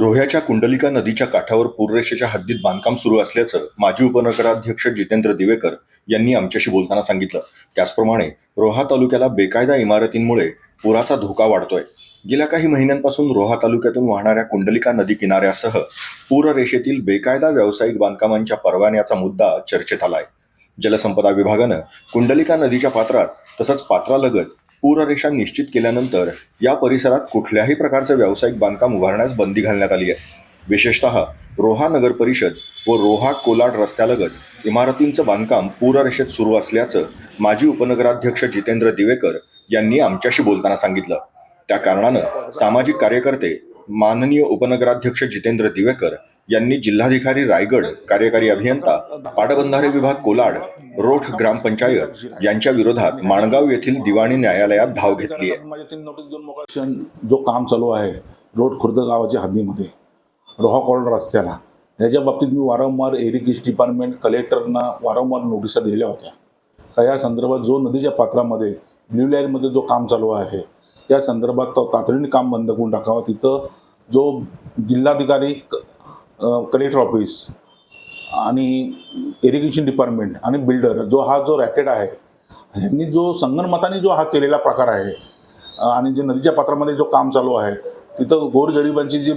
रोह्याच्या कुंडलिका नदीच्या काठावर पूररेषेच्या हद्दीत बांधकाम सुरू असल्याचं माजी उपनगराध्यक्ष जितेंद्र दिवेकर यांनी आमच्याशी बोलताना सांगितलं. त्याचप्रमाणे रोहा तालुक्याला बेकायदा इमारतींमुळे पुराचा धोका वाढतोय. गेल्या काही महिन्यांपासून रोहा तालुक्यातून वाहणाऱ्या कुंडलिका नदी किनाऱ्यासह पूररेषेतील बेकायदा व्यावसायिक बांधकामांच्या परवान्याचा मुद्दा चर्चेत आलाय. जलसंपदा विभागानं कुंडलिका नदीच्या पात्रात तसंच पात्रालगत पूररेषा निश्चित केल्यानंतर या परिसरात कुठल्याही प्रकारचं व्यावसायिक बांधकाम उभारण्यास बंदी घालण्यात आली आहे. विशेषतः रोहा नगर परिषद व रोहा कोलाड रस्त्यालगत इमारतींचं बांधकाम पूररेषेत सुरू असल्याचं माजी उपनगराध्यक्ष जितेंद्र दिवेकर यांनी आमच्याशी बोलताना सांगितलं. त्या कारणानं सामाजिक कार्यकर्ते माननीय उपनगराध्यक्ष जितेंद्र दिवेकर यांनी जिल्हाधिकारी रायगड कार्यकारी अभियंता पाटबंधारे विभाग कोलाड रोठ ग्रामपंचायत यांच्या विरोधात माणगाव येथील दिवाणी न्यायालयात धाव घेतली आहे. माझ्या जो काम चालू आहे रोड खुर्द गावाच्या हद्दीमध्ये रोहा कॉर्डर रस्त्याला. याच्या बाबतीत मी वारंवार एरिगेशन डिपार्टमेंट कलेक्टरना वारंवार नोटिसा दिलेल्या होत्या. का या संदर्भात जो नदीच्या पात्रामध्ये ब्ल्यू लाईनमध्ये जो काम चालू आहे त्या संदर्भात तो तातडीने काम बंद करून टाकावा. तिथं जो जिल्हाधिकारी कलेक्टर ऑफिस आणि इरिगेशन डिपार्टमेंट आणि बिल्डर जो हा जो रॅकेट आहे ह्यांनी जो संगणमताने जो हा केलेला प्रकार आहे आणि जे नदीच्या पात्रामध्ये जो काम चालू आहे तिथं गोरगरिबांची जी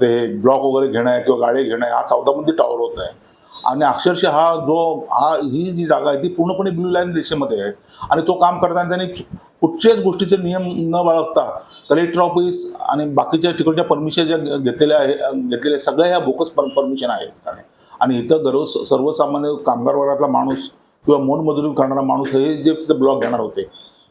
ते ब्लॉक वगैरे घेणं आहे किंवा गाडी घेणं आहे हा चौदामध्ये टॉवर होत आहे. आणि अक्षरशः हा जो हा ही जी जागा आहे ती पूर्णपणे ब्ल्यू लाईन दिशेमध्ये आहे. आणि तो काम करताना त्यांनी कुठच्याच गोष्टीचे नियम न बाळगता कलेक्टर ऑफिस आणि बाकीच्या तिकडच्या परमिशन ज्या घेतलेल्या आहे घेतलेल्या सगळ्या ह्या बोकस परमिशन आहेत. आणि इथं दररोज सर्वसामान्य कामगार वर्गातला माणूस किंवा मोलमजुरी करणारा माणूस हे जे तिथे ब्लॉक घेणार होते.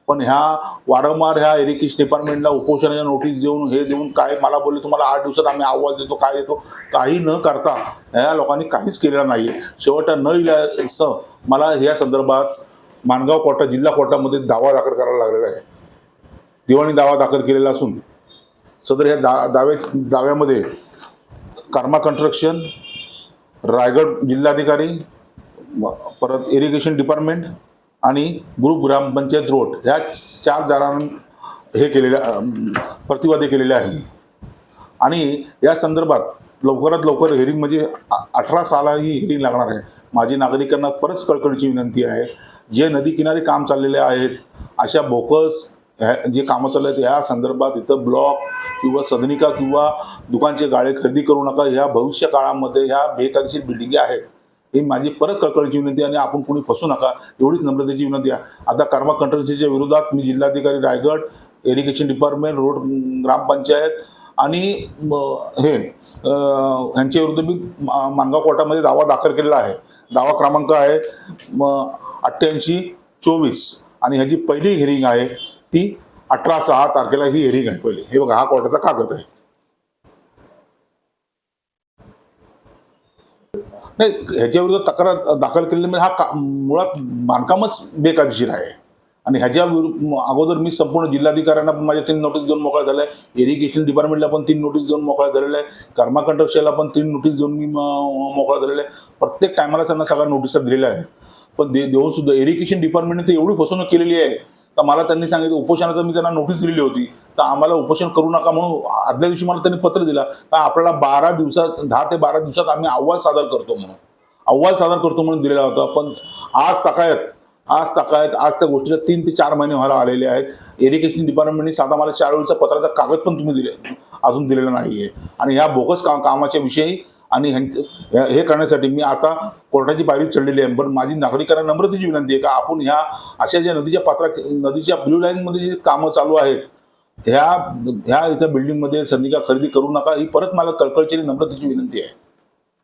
पण ह्या वारंवार ह्या एरिकेश डिपार्टमेंटला उपोषणाच्या नोटीस देऊन हे देऊन काय मला बोलले तुम्हाला आठ दिवसात आम्ही आवाज देतो काय देतो काही न करता ह्या लोकांनी काहीच केलेलं नाही शेवट न इल्याचं मला ह्या संदर्भात माणगाव कोटा जिल्हा कोर्टामध्ये दावा दाखल करायला लागलेला आहे. दिवाणी दावा दाखल केलेला असून सदर ह्या दा दाव्या दाव्यामध्ये कर्मा कन्स्ट्रक्शन रायगड जिल्हाधिकारी परत इरिगेशन डिपार्टमेंट आणि ग्रुप ग्रामपंचायत रोड ह्या चार जणां हे केलेल्या प्रतिवादे प्रतिवादी केलेले आहे आणि या संदर्भात लवकरात लवकर हेरिंग म्हणजे अठरा साला ही हेरिंग लागणार आहे. माझी नागरिकांना परत कळकळीची विनंती आहे. जे नदीकिनारी काम चाललेले आहेत अशा बोकस ह्या जे कामं चालू आहेत ह्या संदर्भात इथं ब्लॉक किंवा सदनिका किंवा दुकानचे गाळे खरेदी करू नका. ह्या भविष्य काळामध्ये ह्या बेकायदेशीर बिल्डिंगी आहेत. ही माझी परत कळकळीची विनंती आणि आपण कुणी फसू नका. एवढीच नम्रतेची विनंती आहे. आता कर्मा कंट्रोलच्या विरोधात मी जिल्हाधिकारी Raigad irrigation department road gram panchayat आणि म, हे यांच्या ह्यांच्या विरुद्ध मी मा- मानगाव कोर्टामध्ये दावा दाखल केलेला आहे. दावा क्रमांक आहे अठ्ठ्याऐंशी चोवीस आणि ह्याची पहिली हिअरिंग आहे. ती अठरा सहा तारखेला ही हिअरिंग आहे पहिली. हे बघा हा कोर्टाचा कागद आहे. नाही ह्याच्या विरुद्ध तक्रार दाखल केलेली म्हणजे हा का मुळात बांधकामच बेकायदेशीर आहे. आणि ह्याच्या अगोदर मी संपूर्ण जिल्हाधिकाऱ्यांना पण माझ्या तीन नोटीस देऊन मोकळा झाला आहे इरिगेशन डिपार्टमेंटला पण तीन नोटीस देऊन मोकळा झालेला आहे. कर्मा कंट्रक्शनला पण तीन नोटीस देऊन मी मोकळा झालेला आहे. प्रत्येक टायमाला त्यांना सगळ्या नोटिसा दिलेल्या आहे. पण दे देऊन सुद्धा इरिगेशन डिपार्टमेंटने तर एवढी फसवणूक केलेली आहे. तर मला त्यांनी सांगितलं उपोषणाचं मी त्यांना नोटीस दिलेली होती. तर आम्हाला उपोषण करू नका म्हणून आदल्या दिवशी मला त्यांनी पत्र दिला. तर आपल्याला बारा दिवसात दहा ते बारा दिवसात आम्ही अहवाल सादर करतो म्हणून. अहवाल सादर करतो म्हणून दिलेला होता. पण आज तकायत आज तकायत आज त्या गोष्टीला तीन ते चार महिने व्हायला आलेले आहेत. इरिगेशन डिपार्टमेंटने साधा मला चार वेळीचा पत्राचा कागद पण तुम्ही दिले अजून दिलेला नाही आहे आणि ह्या बोगस काम कामाच्या विषयी आणि ह्यांचं हे- हे करण्यासाठी मी आता कोर्टाची पायरी चढलेली आहे. पण माझी नागरिकांना नम्रतेची विनंती आहे का आपण ह्या अशा ज्या नदीच्या पात्रा नदीच्या ब्ल्यू लाईनमध्ये जी कामं चालू आहेत ह्या ह्या इथं बिल्डिंगमध्ये संधिका खरेदी करू नका ही परत मला कळकळची नम्रतेची विनंती आहे.